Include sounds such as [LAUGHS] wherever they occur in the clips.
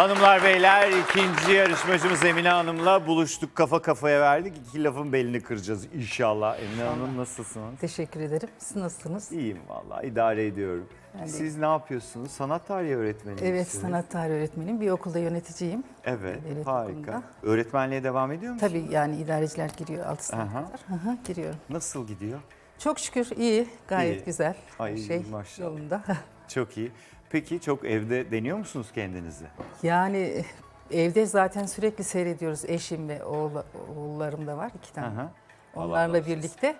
Hanımlar beyler ikinci yarışmacımız Emine Hanım'la buluştuk kafa kafaya verdik. İki lafın belini kıracağız inşallah. Emine Hanım nasılsınız? Teşekkür ederim. Siz nasılsınız? İyiyim vallahi idare ediyorum. Ben de Siz ne yapıyorsunuz? Sanat tarihi öğretmeni Evet, misiniz? sanat tarihi öğretmeniyim. Bir okulda yöneticiyim. Evet devlet harika. okulunda. Öğretmenliğe devam ediyor musunuz? Tabii yani idareciler giriyor 6 sınıfa Aha. kadar. Aha, giriyorum. Nasıl gidiyor? Çok şükür iyi, gayet İyi. güzel. Ay, Her şey maşallah. yolunda. [LAUGHS] Çok iyi. Peki çok evde deniyor musunuz kendinizi? yani evde zaten sürekli seyrediyoruz. Eşim ve oğul, oğullarım da var iki tane. Aha. Allah Onlarla bağışlasın. birlikte.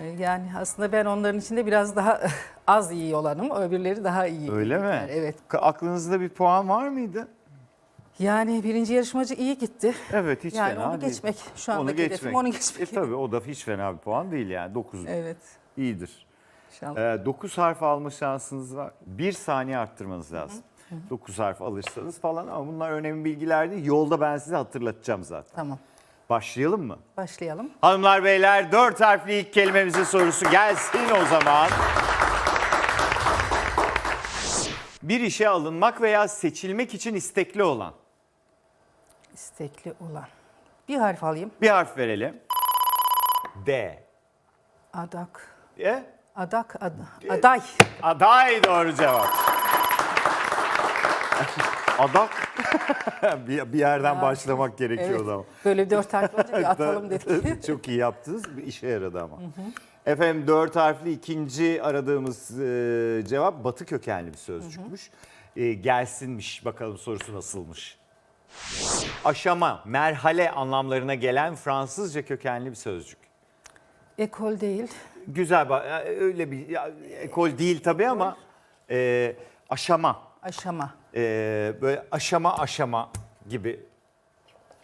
Ee, Yani aslında ben onların içinde biraz daha [LAUGHS] az iyi olanım. Öbürleri daha iyi. Öyle mi? Yani evet. Aklınızda bir puan var mıydı? Yani birinci yarışmacı iyi gitti. Evet hiç yani fena onu değil. geçmek şu anda Onu hedefim geçmek. onu E geçmek. tabii o da hiç fena bir puan değil yani 9 Evet. iyidir. İnşallah. 9 harf alma şansınız var. 1 saniye arttırmanız lazım. 9 harf alırsanız falan ama bunlar önemli bilgiler değil. Yolda ben size hatırlatacağım zaten. Tamam. Başlayalım mı? Başlayalım. Hanımlar beyler 4 harfli ilk kelimemizin sorusu gelsin o zaman. Bir işe alınmak veya seçilmek için istekli olan. İstekli olan. Bir harf alayım. Bir harf verelim. D. Adak. E? Adak. ad- aday. Aday doğru cevap. Adak. [LAUGHS] bir, bir yerden başlamak gerekiyordu ama. Böyle dört harf olunca bir [LAUGHS] atalım dedik. [LAUGHS] Çok iyi yaptınız. Bir işe yaradı ama. Efendim dört harfli ikinci aradığımız e, cevap batı kökenli bir sözcükmüş. E, gelsinmiş bakalım sorusu nasılmış. Aşama, merhale anlamlarına gelen Fransızca kökenli bir sözcük. Ekol değil. Güzel, ba- ya, öyle bir ya, ekol değil tabii ama e, aşama, Aşama. e, böyle aşama aşama gibi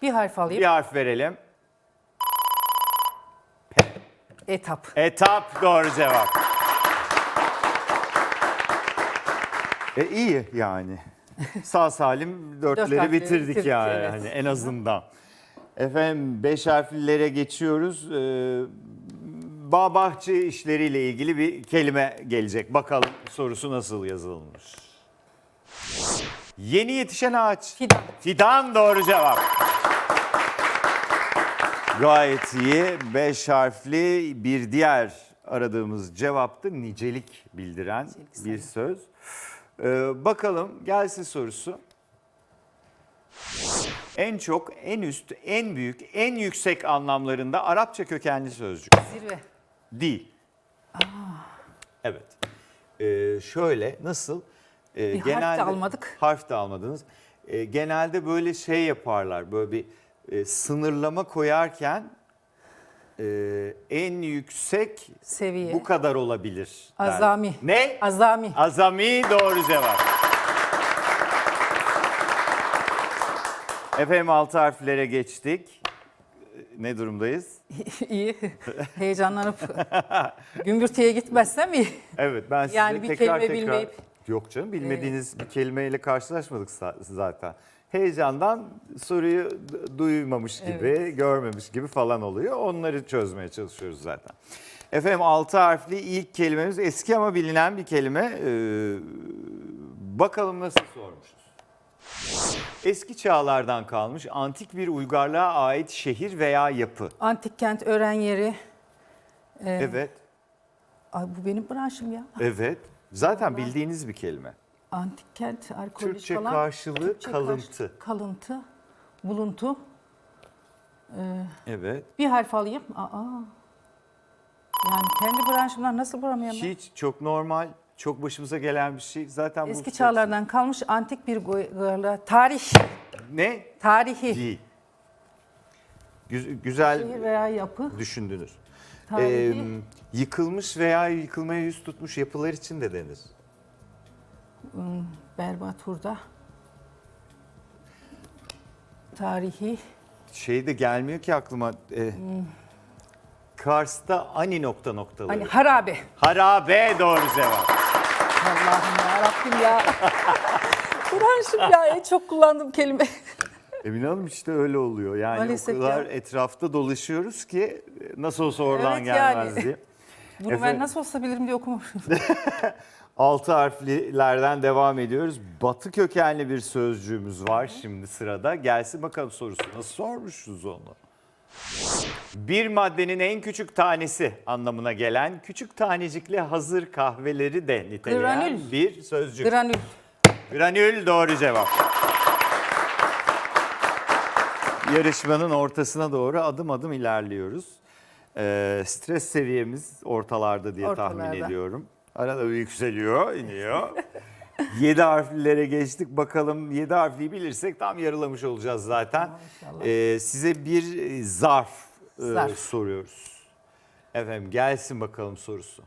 Bir harf alayım. bir harf verelim. Etap. Etap doğru cevap. E iyi yani. [LAUGHS] Sağ salim dörtleri harfleri bitirdik bitirdik, yani evet. hani en azından. Efendim beş harflilere geçiyoruz. Ee, bağ bahçe işleriyle ilgili bir kelime gelecek. Bakalım sorusu nasıl yazılmış. Yeni yetişen ağaç. Fidan. Fidan doğru cevap. Gayet iyi. Beş harfli bir diğer aradığımız cevap da nicelik bildiren Nicelik bir söz. Ee, bakalım gelsin sorusu. En çok, en üst, en büyük, en yüksek anlamlarında Arapça kökenli sözcük. Zirve. Değil. Evet. Ee, şöyle nasıl? Ee, Bir harf de almadık. Harf de almadınız. Ee, genelde böyle şey yaparlar. Böyle bir e, sınırlama koyarken e, en yüksek Seviye. bu kadar olabilir. der. Azami. Ne? Azami. Azami doğru cevap. Efendim altı harflere geçtik. Ne durumdayız? [LAUGHS] iyi. Heyecanlanıp [LAUGHS] gümbürtüye gitmezsem iyi. Evet ben size Yani bir tekrar kelime tekrar... bilmeyip- Yok canım bilmediğiniz bir kelimeyle karşılaşmadık zaten. Heyecandan soruyu d- duymamış gibi, görmemiş gibi falan oluyor. Onları çözmeye çalışıyoruz zaten. Efendim altı harfli ilk kelimemiz eski ama bilinen bir kelime. Ee, bakalım nasıl sormuşuz. Eski çağlardan kalmış antik bir uygarlığa ait şehir veya yapı. Antik kent öğren yeri. Ee, Evet, Ay bu benim branşım ya. evet. Zaten bildiğiniz bir kelime. Antik kent, arkeolojik Türkçe falan. karşılığı kalıntı. kalıntı. Buluntu. Evet. Bir harf alayım. Aa. Yani kendi branşımdan nasıl bulamıyorum? ben? Hiç çok normal, çok başımıza gelen bir şey. Zaten bu Eski çağlardan kalmış antik bir. Tarih. ne? Tarihi. Değil. Gü- güzel Şehir veya yapı. düşündünüz. Tarihi. Ee, yıkılmış veya yıkılmaya yüz tutmuş yapılar için de denir. Berbat hurda. Tarihi. Şey de gelmiyor ki aklıma. e, Kars'ta ani nokta noktaları. Hani harabe. Harabe doğru cevap. Allah'ım ya Rabbim ya. [LAUGHS] Branşım ya en çok kullandığım kelime. [LAUGHS] Emine Hanım işte öyle oluyor. Yani Maalesef o kadar ya. etrafta dolaşıyoruz ki nasıl olsa oradan Evet gelmez yani. diye. [LAUGHS] Bunu Efendim? ben nasıl olsa bilirim diye okumuşum. Altı harflilerden devam ediyoruz. Batı kökenli bir sözcüğümüz var şimdi sırada. Gelsin bakalım sorusu. Nasıl sormuşuz onu? Bir maddenin en küçük tanesi anlamına gelen küçük tanecikli hazır kahveleri de niteleyen Granül. bir sözcük. Granül. Granül doğru cevap. Yarışmanın ortasına doğru adım adım ilerliyoruz. Ee, stres seviyemiz ortalarda diye tahmin Ortalarda. ediyorum. Arada bir yükseliyor, iniyor. [LAUGHS] 7 harflilere geçtik. Bakalım 7 harfliyi bilirsek tam yarılamış olacağız zaten. Ee, size bir e, zarf, e, Zarf. soruyoruz. Efendim gelsin bakalım sorusu.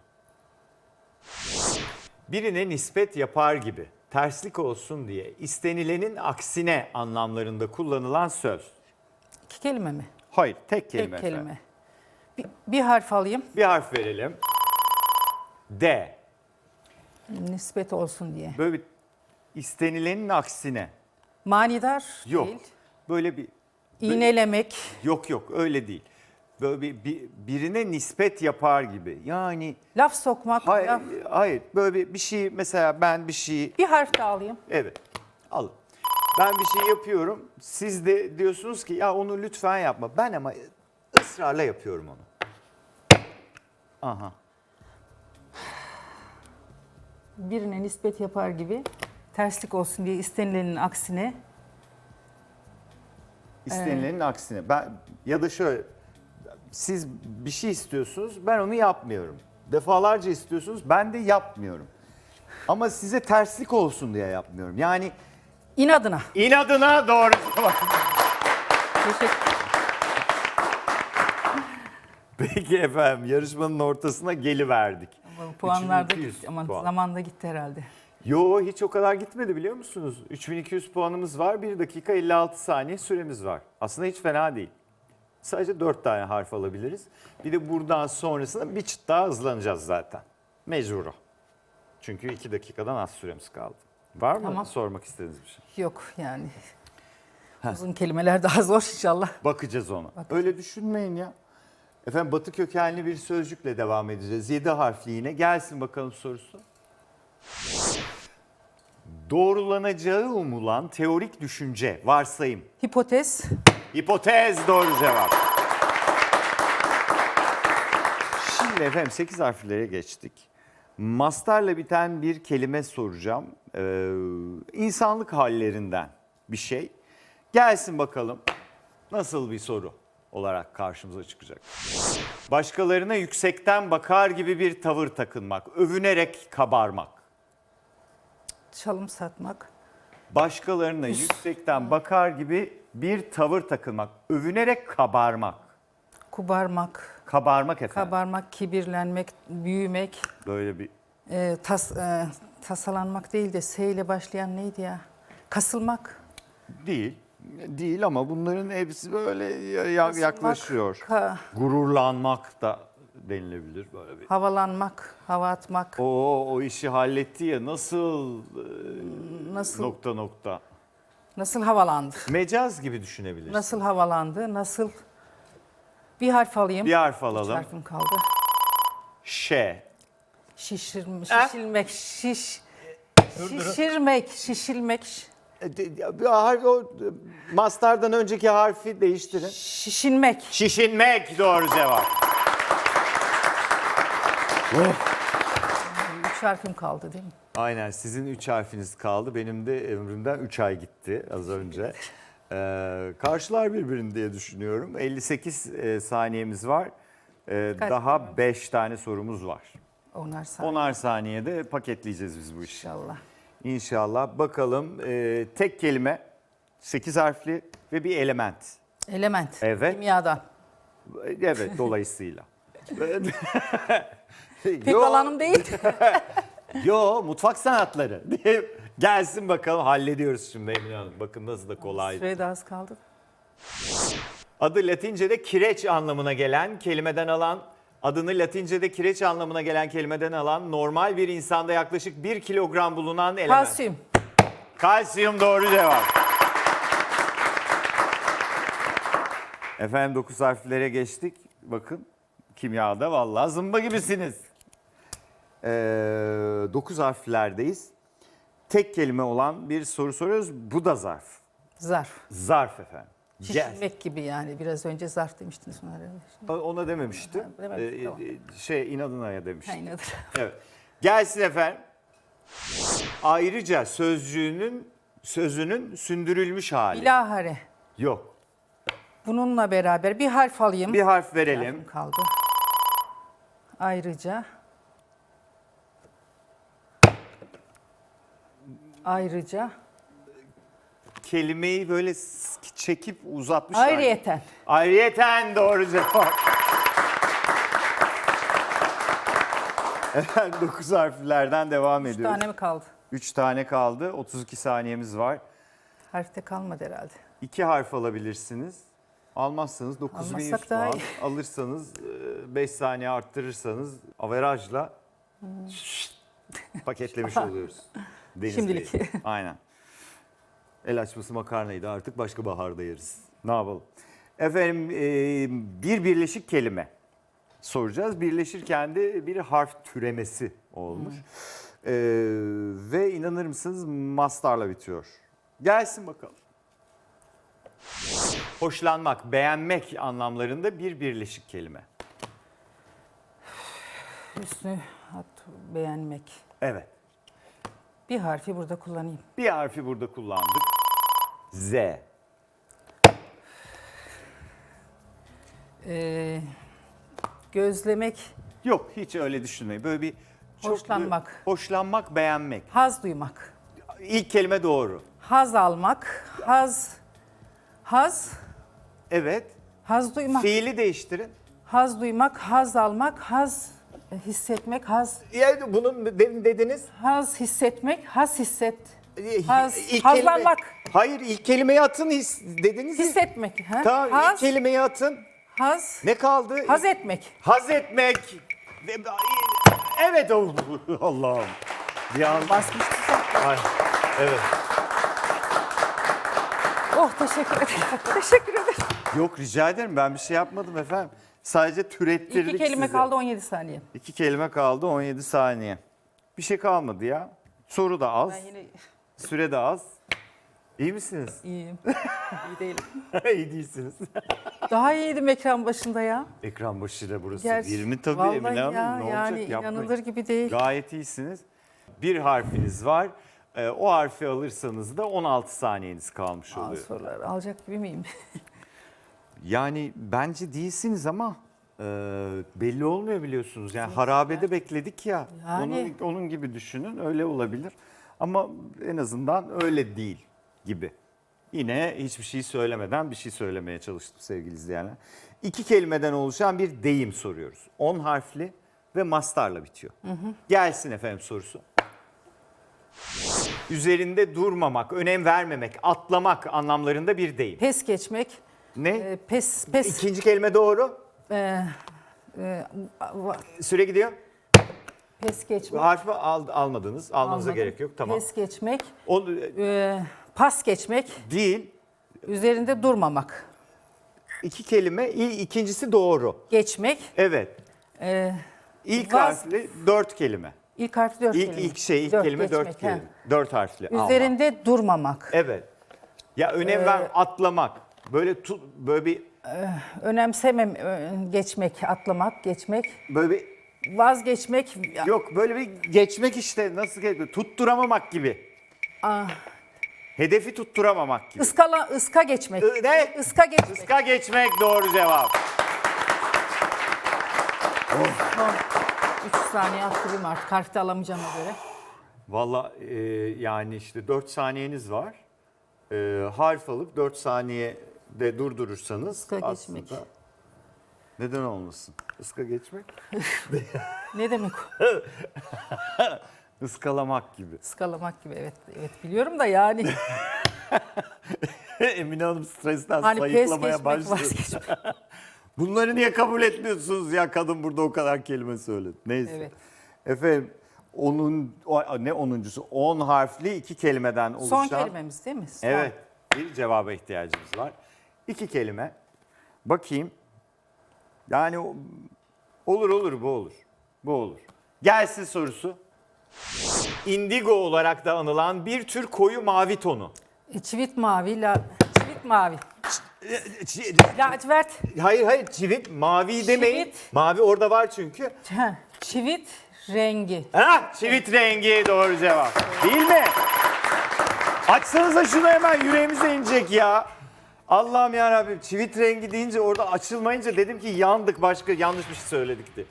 Birine nispet yapar gibi terslik olsun diye istenilenin aksine anlamlarında kullanılan söz. İki kelime mi? Hayır, tek kelime. Tek efendim. kelime. Bir, bir harf alayım. Bir harf verelim. D. Nispet olsun diye. Böyle bir istenilenin aksine. Manidar Yok. değil. Böyle bir İğnelemek. yok yok öyle değil. Böyle bir, bir- birine nispet yapar gibi. Yani Laf sokmak. hayır, laf- hayır böyle bir, bir şey mesela ben bir şey Bir harf daha alayım. Evet. Alın. Ben bir şey yapıyorum. Siz de diyorsunuz ki ya onu lütfen yapma. Ben ama ısrarla yapıyorum onu. Aha. Birine nispet yapar gibi terslik olsun diye istenilenin aksine İstenilenin aksine. Ben ya da şöyle siz bir şey istiyorsunuz. Ben onu yapmıyorum. Defalarca istiyorsunuz. Ben de yapmıyorum. Ama size terslik olsun diye yapmıyorum. Yani inadına. inadına doğru. Teşekkür Peki efendim yarışmanın ortasına geliverdik. Puanlar da 3200 gitti. Aman puan. zamanda gitti herhalde. Yo hiç o kadar gitmedi biliyor musunuz? 3200 puanımız var. 1 dakika 56 saniye süremiz var. Aslında hiç fena değil. Sadece 4 tane harf alabiliriz. Bir de buradan sonrasında bir çıt daha hızlanacağız zaten. Mecbur o. Çünkü 2 dakikadan az süremiz kaldı. Var mı Tamam. sormak istediğiniz bir şey? Yok yani. Uzun kelimeler daha zor inşallah. Bakacağız ona. Öyle düşünmeyin ya. Efendim batı kökenli bir sözcükle devam edeceğiz. 7 harfli yine. Gelsin bakalım sorusu. Doğrulanacağı umulan teorik düşünce, varsayım. Hipotez. Hipotez doğru cevap. Şimdi efendim 8 harflere geçtik. Mastarla biten bir kelime soracağım. Ee, insanlık hallerinden bir şey. Gelsin bakalım nasıl bir soru olarak karşımıza çıkacak. Başkalarına yüksekten bakar gibi bir tavır takınmak, övünerek kabarmak. Çalım satmak. Başkalarına yüksekten bakar gibi bir tavır takınmak, övünerek kabarmak. Kubarmak. Kabarmak efendim. Kabarmak, kibirlenmek, büyümek. Böyle bir e, tas, e, tasalanmak değil de S ile başlayan neydi ya? Kasılmak. değil. Değil ama bunların hepsi böyle ya- yaklaşıyor. ka- Gururlanmak da denilebilir böyle bir. havalanmak, hava atmak. O o işi halletti ya nasıl e, Nasıl nokta nokta. Nasıl havalandı? Mecaz gibi düşünebilirsin. Nasıl havalandı? Nasıl? Bir harf alayım. Bir harf Üç alalım. harfim kaldı. Ş. Şişirmek, Ah. şişilmek, şiş. Şişirmek, şişilmek, E, Bir harf, o, mastardan önceki harfi değiştirin. şişinmek. Şişinmek doğru cevap. Üç harfim kaldı değil mi? Aynen sizin 3 harfiniz kaldı. Benim de ömrümden 3 ay gitti az önce. [LAUGHS] Ee, karşılar birbirini diye düşünüyorum. 58 e, saniyemiz var. Ee, Kaç daha 5 tane sorumuz var. Onar sağ. 10'ar saniyede paketleyeceğiz biz bu işi. İnşallah. İnşallah. Bakalım e, tek kelime, 8 harfli ve bir element. Element. Evet. Kimyadan. Evet dolayısıyla. [LAUGHS] [LAUGHS] Pek alanım değil. Yo mutfak sanatları [LAUGHS] diye gelsin bakalım hallediyoruz şimdi Emine Hanım. Bakın nasıl da kolay. Süre de az kaldı. Adı Latince'de kireç anlamına gelen kelimeden alan adını Latince'de kireç anlamına gelen kelimeden alan normal bir insanda yaklaşık 1 kilogram bulunan element. Kalsiyum. Kalsiyum doğru cevap. Efendim 9 harflere geçtik. Bakın kimyada vallahi zımba gibisiniz. 9 harflerdeyiz. Tek kelime olan bir soru soruyoruz. Bu da zarf. Zarf. Zarf efendim. Yes. Şişirmek gibi yani. Biraz önce zarf demiştiniz herhalde. Ona dememiştim. Ha, Ee, tamam. e, şey inadına demiştim. Ha, inadır. [LAUGHS] Evet. Gelsin efendim. Ayrıca sözcüğünün sözünün sündürülmüş hali. Bilahare. Yok. Bununla beraber bir harf alayım. Bir harf verelim. Kaldı. Ayrıca. Ayrıca. Kelimeyi böyle çekip uzatmışlar. Ayrıyeten. Ayrıyeten doğru cevap. Efendim 9 harflerden devam Üç ediyoruz. tane mi kaldı? 3 tane kaldı. 32 saniyemiz var. Harfte kalmadı herhalde. 2 harf alabilirsiniz. Almazsanız 9100 Almazsak daha puan. [LAUGHS] Alırsanız 5 saniye arttırırsanız averajla paketlemiş [LAUGHS] oluyoruz. Deniz Şimdilik. Bey. [LAUGHS] Aynen. El açması makarnaydı artık başka baharda yeriz. Ne yapalım? Efendim e, bir birleşik kelime soracağız. Birleşirken de bir harf türemesi olmuş. E, ve inanır mısınız mastarla bitiyor. Gelsin bakalım. Hoşlanmak, beğenmek anlamlarında bir birleşik kelime. Hüsnü hat beğenmek. Evet. Bir harfi burada kullanayım. Bir harfi burada kullandık. Z. Ee, gözlemek, Yok hiç öyle düşünmeyin. Böyle bir çok Hoşlanmak. hoşlanmak, beğenmek. haz duymak. İlk kelime doğru. Haz almak, haz, haz, Evet. haz duymak. Fiili değiştirin. Haz duymak, haz almak, haz hissetmek, haz, Yani bunun de- dediniz. haz hissetmek, haz hisset, e, Haz- ilk hazlanmak. Hayır ilk kelimeyi atın his, dediniz. ya. hissetmek. Ha? Tamam ilk haz, kelimeyi atın. haz, Ne kaldı? haz etmek. Haz etmek. Evet oh, [LAUGHS] Allah'ım. Bir an... Basmıştım. Ay, evet. Oh teşekkür ederim. [LAUGHS] teşekkür ederim. Yok rica ederim ben bir şey yapmadım efendim. Sadece türettirdik İki kelime size. kaldı 17 saniye. İki kelime kaldı 17 saniye. Bir şey kalmadı ya. Soru da az, Ben yine süre de az. İyi misiniz? iyiyim. [LAUGHS] İyi değilim. [LAUGHS] İyi değilsiniz. Daha iyiydim ekran başında ya. Ekran başıyla burası. Gerçi- 20 tabii Vallahi Emine Hanım. ya, ne yani olacak yapmayın. inanılır gibi değil. Gayet iyisiniz. Bir harfiniz var. Ee, o harfi alırsanız da 16 saniyeniz kalmış Aa, oluyor. soruları alacak gibi miyim? [LAUGHS] Yani bence değilsiniz ama e, belli olmuyor biliyorsunuz. Yani harabede bekledik ya. Yani. Onun, onun gibi düşünün öyle olabilir. Ama en azından öyle değil gibi. Yine hiçbir şey söylemeden bir şey söylemeye çalıştım sevgili izleyenler. İki kelimeden oluşan bir deyim soruyoruz. 10 harfli ve mastarla bitiyor. Gelsin efendim sorusu. Üzerinde durmamak, önem vermemek, atlamak anlamlarında bir deyim. Pes geçmek, Ne? e, pes, pes, İkinci kelime doğru. e, e, va- Süre gidiyor. pes geçmek. Harfi al, almadınız. Almanıza Almadım. gerek yok. Tamam. Pes geçmek, O e, pas geçmek, değil. üzerinde durmamak, İki kelime. İ- ikincisi doğru. geçmek, Evet. e, İlk Vaz- harfli dört kelime. ilk harfi dört İlk, kelime. ilk şey, ilk kelime dört geçmek, kelime. he. Dört harfli. Alman. Üzerinde durmamak, Evet. Ya önem Ee, ver, atlamak. Böyle tu, böyle bir önemsemem, ö- geçmek, atlamak, geçmek, böyle bir vazgeçmek, yok böyle bir geçmek işte nasıl geçmek? Tutturamamak gibi. ah, Hedefi tutturamamak gibi. ıskala, ıska geçmek, I- ne? ıska geçmek. Iska geçmek doğru cevap. Son 3 saniye arttırayım artık. Harfte alamayacağıma göre. Valla e, yani işte 4 saniyeniz var. E, harf alıp 4 saniyede durdurursanız Iska aslında geçmek. neden olmasın? Iska geçmek? [LAUGHS] Ne demek o? [LAUGHS] Iskalamak gibi. Iskalamak gibi evet evet biliyorum da yani [LAUGHS] Emine Hanım stresten hani pes sayıklamaya geçmek başladı. vazgeçmek. Bunları niye kabul etmiyorsunuz ya kadın burada o kadar kelime söyledi. Neyse. Evet. Efendim onun o- ne onuncusu? 10 harfli iki kelimeden oluşan. Son kelimemiz değil mi? Son. Evet. Bir cevaba ihtiyacımız var. İki kelime. Bakayım. Yani olur olur bu olur. Bu olur. Gelsin sorusu. Indigo olarak da anılan bir tür koyu mavi tonu. E, Çivit mavi, la, çivit mavi. Ç- Lacivert, Hayır hayır çivit mavi demeyin. Çivit. Mavi orada var çünkü. Heh, çivit rengi. Ha, çivit rengi doğru cevap. Değil mi? Açsanıza şunu hemen yüreğimize inecek ya. Allah'ım ya Rabbim çivit rengi deyince orada açılmayınca dedim ki yandık başka yanlış bir şey söyledik diye.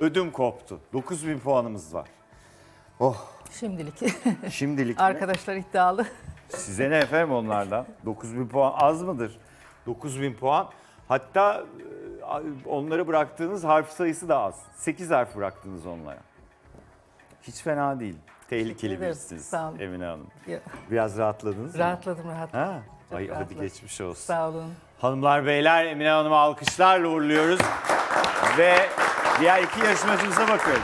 Ödüm koptu. 9000 puanımız var. Oh Şimdilik. şimdilik [LAUGHS] mi? Arkadaşlar iddialı. Size ne efendim onlardan? 9000 puan az mıdır? 9000 puan. Hatta e, onlara bıraktığınız harf sayısı da az. 8 harf bıraktınız onlara. Hiç fena değil. Tehlikeli ederim. birisiniz Sağ olun. Emine Hanım. Ya, Biraz rahatladınız mı? Rahatladım rahatladım. Ha? Çok Ay, hadi rahatladım. geçmiş olsun. Sağ olun. Hanımlar beyler Emine Hanım'ı alkışlarla uğurluyoruz. Ve diğer iki yarışmacımıza bakıyoruz.